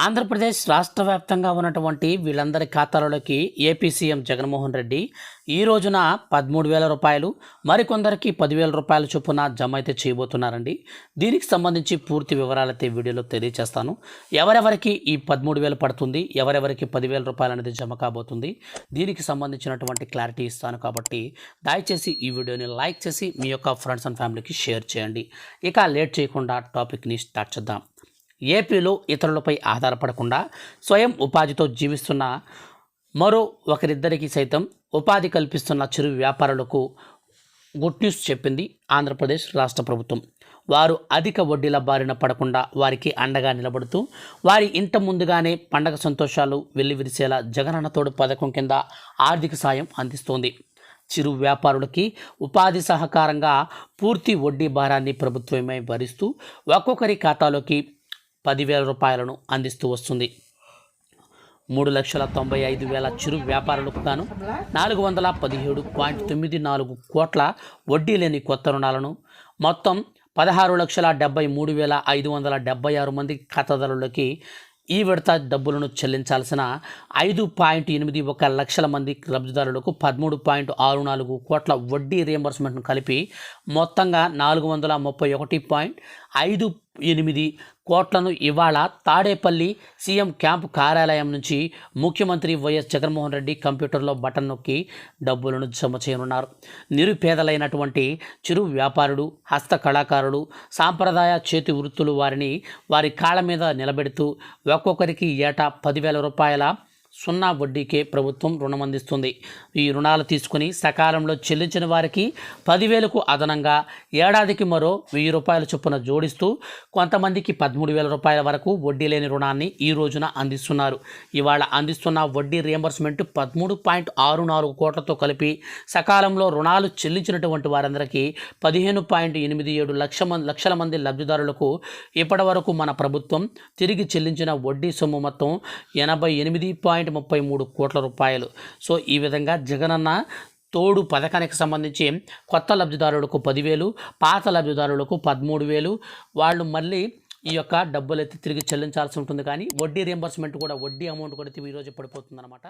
ఆంధ్రప్రదేశ్ రాష్ట్ర వ్యాప్తంగా ఉన్నటువంటి వీళ్ళందరి ఖాతాలలోకి ఏపీ సీఎం జగన్మోహన్ రెడ్డి ఈ రోజున పదమూడు వేల రూపాయలు మరికొందరికి పదివేల రూపాయల చొప్పున జమ అయితే చేయబోతున్నారండి. దీనికి సంబంధించి పూర్తి వివరాలు అయితే వీడియోలో తెలియజేస్తాను ఎవరెవరికి ఈ పదమూడు వేలు పడుతుంది ఎవరెవరికి పదివేల రూపాయలు అనేది జమ కాబోతుంది దీనికి సంబంధించినటువంటి క్లారిటీ ఇస్తాను కాబట్టి దయచేసి ఈ వీడియోని లైక్ చేసి మీ యొక్క ఫ్రెండ్స్ అండ్ ఫ్యామిలీకి షేర్ చేయండి. ఇక లేట్ చేయకుండా టాపిక్ని స్టార్ట్ చేద్దాం. ఏపీలో ఇతరులపై ఆధారపడకుండా స్వయం ఉపాధితో జీవిస్తున్న మరో ఒకరిద్దరికి సైతం ఉపాధి కల్పిస్తున్న చిరు వ్యాపారులకు గుడ్ న్యూస్ చెప్పింది ఆంధ్రప్రదేశ్ రాష్ట్ర ప్రభుత్వం. వారు అధిక వడ్డీల బారిన పడకుండా వారికి అండగా నిలబడుతూ వారి ఇంట ముందుగానే పండగ సంతోషాలు వెల్లివిరిసేలా జగనన్న తోడు పథకం కింద ఆర్థిక సాయం అందిస్తోంది. చిరు వ్యాపారులకి ఉపాధి సహకారంగా పూర్తి వడ్డీ భారాన్ని ప్రభుత్వమే భరిస్తూ ఒక్కొక్కరి ఖాతాలోకి పదివేల రూపాయలను అందిస్తూ వస్తుంది. మూడు లక్షల తొంభై ఐదు వేల చిరు వ్యాపారులకు గాను నాలుగు వందల పదిహేడు పాయింట్ తొమ్మిది నాలుగు కోట్ల వడ్డీ లేని కొత్త రుణాలను మొత్తం పదహారు లక్షల డెబ్బై మూడు వేల ఐదు వందల డెబ్బై ఆరు మంది ఖాతాదారులకి ఈ విడత డబ్బులను చెల్లించాల్సిన ఐదు పాయింట్ ఎనిమిది ఒక లక్షల మంది లబ్ధిదారులకు పదమూడు పాయింట్ ఆరు నాలుగు కోట్ల వడ్డీ రియంబర్స్మెంట్ను కలిపి మొత్తంగా నాలుగు వందల ముప్పై ఒకటి పాయింట్ ఐదు ఎనిమిది కోట్లను ఇవాళ తాడేపల్లి సీఎం క్యాంపు కార్యాలయం నుంచి ముఖ్యమంత్రి వైఎస్ జగన్మోహన్ రెడ్డి కంప్యూటర్లో బటన్ నొక్కి డబ్బులను జమ చేయనున్నారు. నిరుపేదలైనటువంటి చిరు వ్యాపారుడు హస్త కళాకారుడు సాంప్రదాయ చేతి వృత్తులు వారిని వారి కాళ్ళ మీద నిలబెడుతూ ఒక్కొక్కరికి ఏటా పదివేల రూపాయల సున్నా వడ్డీకే ప్రభుత్వం రుణం అందిస్తుంది ఈ రుణాలు తీసుకుని సకాలంలో చెల్లించిన వారికి పదివేలకు అదనంగా ఏడాదికి మరో వెయ్యి రూపాయల చొప్పున జోడిస్తూ కొంతమందికి పదమూడు వేల రూపాయల వరకు వడ్డీ లేని రుణాన్ని ఈ రోజున అందిస్తున్నారు. ఇవాళ అందిస్తున్న వడ్డీ రియంబర్స్మెంట్ పదమూడు పాయింట్ ఆరు నాలుగు కోట్లతో కలిపి సకాలంలో రుణాలు చెల్లించినటువంటి వారందరికీ పదిహేను పాయింట్ ఎనిమిది ఏడు లక్ష మంది లక్షల మంది లబ్ధిదారులకు ఇప్పటివరకు మన ప్రభుత్వం తిరిగి చెల్లించిన వడ్డీ సొమ్ము మొత్తం ఎనభై ఎనిమిది పాయింట్ పాయింట్ ముప్పై మూడు కోట్ల రూపాయలు. సో ఈ విధంగా జగనన్న తోడు పథకానికి సంబంధించి కొత్త లబ్ధిదారులకు పదివేలు పాత లబ్ధిదారులకు పదమూడు వేలు. వాళ్ళు మళ్ళీ ఈ యొక్క డబ్బులు అయితే తిరిగి చెల్లించాల్సి ఉంటుంది. కానీ వడ్డీ రియంబర్స్మెంట్ కూడా వడ్డీ అమౌంట్ కూడా ఈరోజు పడిపోతుంది అనమాట